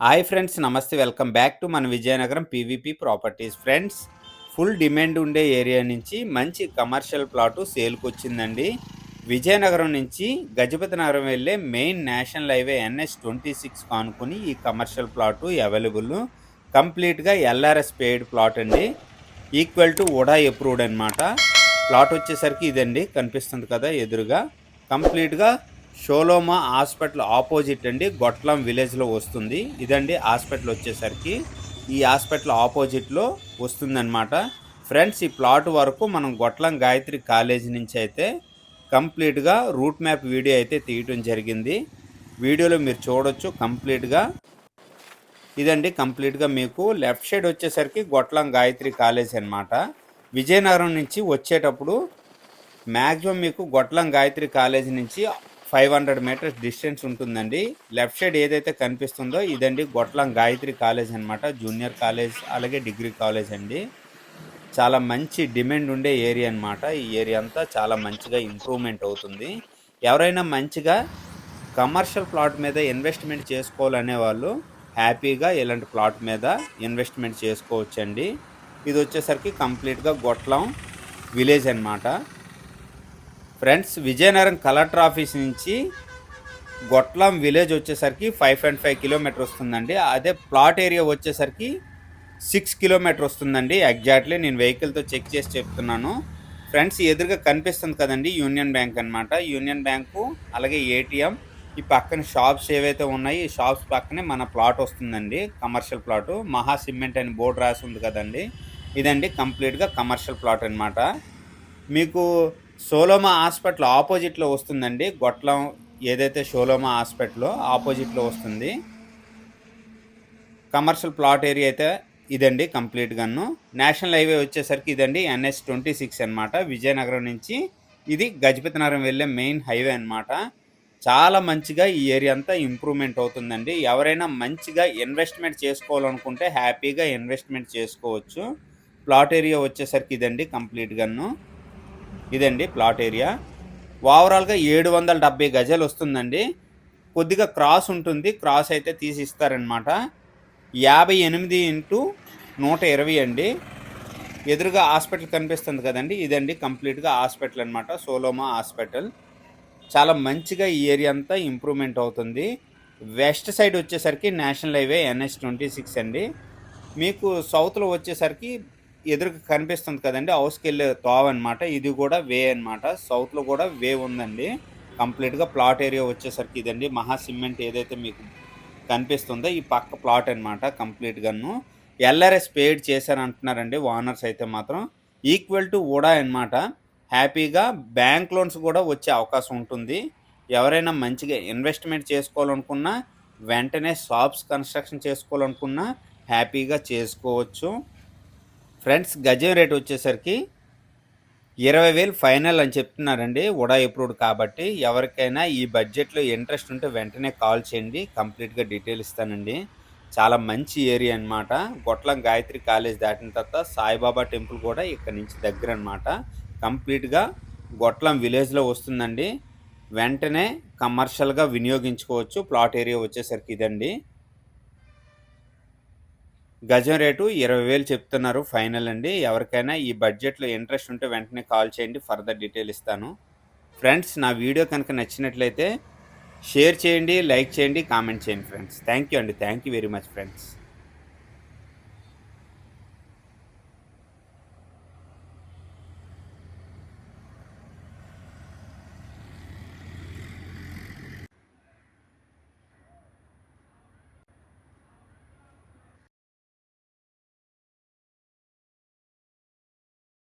Hi friends నమస్తే welcome back to మన Vizianagaram PVP properties friends full demand ఉండే area నుంచి మంచి కమర్షియల్ ప్లాటు సేల్కి వచ్చిందండి విజయనగరం నుంచి గజపతి నగరం వెళ్ళే main national highway NS twenty six కానుకొని ఈ కమర్షియల్ ప్లాటు అవైలబుల్ కంప్లీట్గా ఎల్ఆర్ఎస్ పేడ్ ప్లాట్ అండి. ఈక్వల్ టు ఉడా అప్రూవ్డ్ అనమాట ప్లాట్ వచ్చేసరికి ఇదండి కనిపిస్తుంది కదా ఎదురుగా. కంప్లీట్గా షోలోమా హాస్పిటల్ ఆపోజిట్ అండి గొట్లం విలేజ్లో వస్తుంది. ఇదండి హాస్పిటల్ వచ్చేసరికి ఈ హాస్పిటల్ ఆపోజిట్లో వస్తుందన్నమాట. ఫ్రెండ్స్ ఈ ప్లాట్ వరకు మనం గొట్లం గాయత్రి కాలేజీ నుంచి అయితే కంప్లీట్గా రూట్ మ్యాప్ వీడియో అయితే తీయటం జరిగింది. వీడియోలో మీరు చూడొచ్చు కంప్లీట్గా. ఇదండి కంప్లీట్గా మీకు లెఫ్ట్ సైడ్ వచ్చేసరికి గొట్లం గాయత్రి కాలేజ్ అనమాట విజయనగరం నుంచి వచ్చేటప్పుడు మ్యాక్సిమం మీకు గొట్లం గాయత్రి కాలేజ్ నుంచి ఫైవ్ హండ్రెడ్ మీటర్స్ డిస్టెన్స్ ఉంటుందండి. లెఫ్ట్ సైడ్ ఏదైతే కనిపిస్తుందో ఇదండి గొట్లం గాయత్రి కాలేజ్ అనమాట జూనియర్ కాలేజ్ అలాగే డిగ్రీ కాలేజ్ అండి. చాలా మంచి డిమాండ్ ఉండే ఏరియా అనమాట ఈ ఏరియా అంతా చాలా మంచిగా ఇంప్రూవ్మెంట్ అవుతుంది. ఎవరైనా మంచిగా కమర్షియల్ ప్లాట్ మీద ఇన్వెస్ట్మెంట్ చేసుకోవాలనే వాళ్ళు హ్యాపీగా ఇలాంటి ప్లాట్ మీద ఇన్వెస్ట్మెంట్ చేసుకోవచ్చండి. ఇది వచ్చేసరికి కంప్లీట్గా గొట్లం విలేజ్ అనమాట ఫ్రెండ్స్ విజయనగరం కలెక్టర్ ఆఫీస్ నుంచి గొట్లం విలేజ్ వచ్చేసరికి ఫైవ్ పాయింట్ ఫైవ్ కిలోమీటర్ వస్తుందండి. అదే ప్లాట్ ఏరియా వచ్చేసరికి సిక్స్ కిలోమీటర్ వస్తుందండి. ఎగ్జాక్ట్లీ నేను వెహికల్తో చెక్ చేసి చెప్తున్నాను. ఫ్రెండ్స్ ఎదురుగా కనిపిస్తుంది కదండి యూనియన్ బ్యాంక్ అనమాట యూనియన్ బ్యాంకు అలాగే ఏటీఎం ఈ పక్కన షాప్స్ ఏవైతే ఉన్నాయో ఈ షాప్స్ పక్కనే మన ప్లాట్ వస్తుందండి కమర్షియల్ ప్లాట్. మహా సిమెంట్ అని బోర్డు రాసి ఉంది కదండి. ఇదండి కంప్లీట్గా కమర్షియల్ ప్లాట్ అనమాట మీకు సోలోమా హాస్పిటల్ ఆపోజిట్లో వస్తుందండి. గొట్లం ఏదైతే షోలోమా హాస్పిటల్ ఆపోజిట్లో వస్తుంది. కమర్షియల్ ప్లాట్ ఏరియా అయితే ఇదండి కంప్లీట్గాను నేషనల్ హైవే వచ్చేసరికి ఇదండి ఎన్ఎస్ ట్వంటీ సిక్స్ అనమాట విజయనగరం నుంచి ఇది గజపతి నగరం వెళ్ళే మెయిన్ హైవే అనమాట చాలా మంచిగా ఈ ఏరియా అంతా ఇంప్రూవ్మెంట్ అవుతుందండి. ఎవరైనా మంచిగా ఇన్వెస్ట్మెంట్ చేసుకోవాలనుకుంటే హ్యాపీగా ఇన్వెస్ట్మెంట్ చేసుకోవచ్చు. ప్లాట్ ఏరియా వచ్చేసరికి ఇదండి కంప్లీట్గాను ఇదండి ప్లాట్ ఏరియా. ఓవరాల్గా ఏడు వందల డెబ్బై గజాలు వస్తుందండి కొద్దిగా క్రాస్ ఉంటుంది. క్రాస్ అయితే తీసిస్తారనమాట. యాభై ఎనిమిది ఇంటూ నూట ఇరవై అండి. ఎదురుగా హాస్పిటల్ కనిపిస్తుంది కదండి. ఇదండి కంప్లీట్గా హాస్పిటల్ అనమాట సోలోమా హాస్పిటల్. చాలా మంచిగా ఈ ఏరియా అంతా ఇంప్రూవ్మెంట్ అవుతుంది. వెస్ట్ సైడ్ వచ్చేసరికి national highway NH twenty six అండి. మీకు సౌత్లో వచ్చేసరికి ఎదురుగా కనిపిస్తుంది కదండి. హౌస్కి వెళ్ళే తోవ అనమాట ఇది కూడా వే అనమాట సౌత్లో కూడా వే ఉందండి. కంప్లీట్గా ప్లాట్ ఏరియా వచ్చేసరికి ఇదండి. మహా సిమెంట్ ఏదైతే మీకు కనిపిస్తుందో ఈ పక్క ప్లాట్ అనమాట కంప్లీట్గాను ఎల్ఆర్ఎస్ పేడ్ చేశారంటున్నారండి. ఓనర్స్ అయితే మాత్రం ఈక్వల్ టు ఓడా అనమాట హ్యాపీగా బ్యాంక్ లోన్స్ కూడా వచ్చే అవకాశం ఉంటుంది. ఎవరైనా మంచిగా ఇన్వెస్ట్మెంట్ చేసుకోవాలనుకున్నా వెంటనే షాప్స్ కన్స్ట్రక్షన్ చేసుకోవాలనుకున్నా హ్యాపీగా చేసుకోవచ్చు. ఫ్రెండ్స్ గజం రేట్ వచ్చేసరికి ఇరవై వేలు ఫైనల్ అని చెప్తున్నారండి. ఉడా ఎప్రూవ్డ్ కాబట్టి ఎవరికైనా ఈ బడ్జెట్లో ఇంట్రెస్ట్ ఉంటే వెంటనే కాల్ చేయండి. కంప్లీట్గా డీటెయిల్ ఇస్తానండి. చాలా మంచి ఏరియా అనమాట గొట్లం గాయత్రి కాలేజ్ దాటిన తర్వాత సాయిబాబా టెంపుల్ కూడా ఇక్కడ నుంచి దగ్గర అనమాట కంప్లీట్గా గొట్లం విలేజ్లో వస్తుందండి. వెంటనే కమర్షియల్గా వినియోగించుకోవచ్చు. ప్లాట్ ఏరియా వచ్చేసరికి ఇదండి. గజం రేటు ఇరవై వేలు చెప్తున్నారు ఫైనల్ అండి. ఎవరికైనా ఈ బడ్జెట్లో ఇంట్రెస్ట్ ఉంటే వెంటనే కాల్ చేయండి ఫర్దర్ డీటెయిల్ ఇస్తాను. ఫ్రెండ్స్ నా వీడియో కనుక నచ్చినట్లయితే షేర్ చేయండి లైక్ చేయండి కామెంట్ చేయండి ఫ్రెండ్స్. థ్యాంక్ యూ అండి. Thank you very much friends.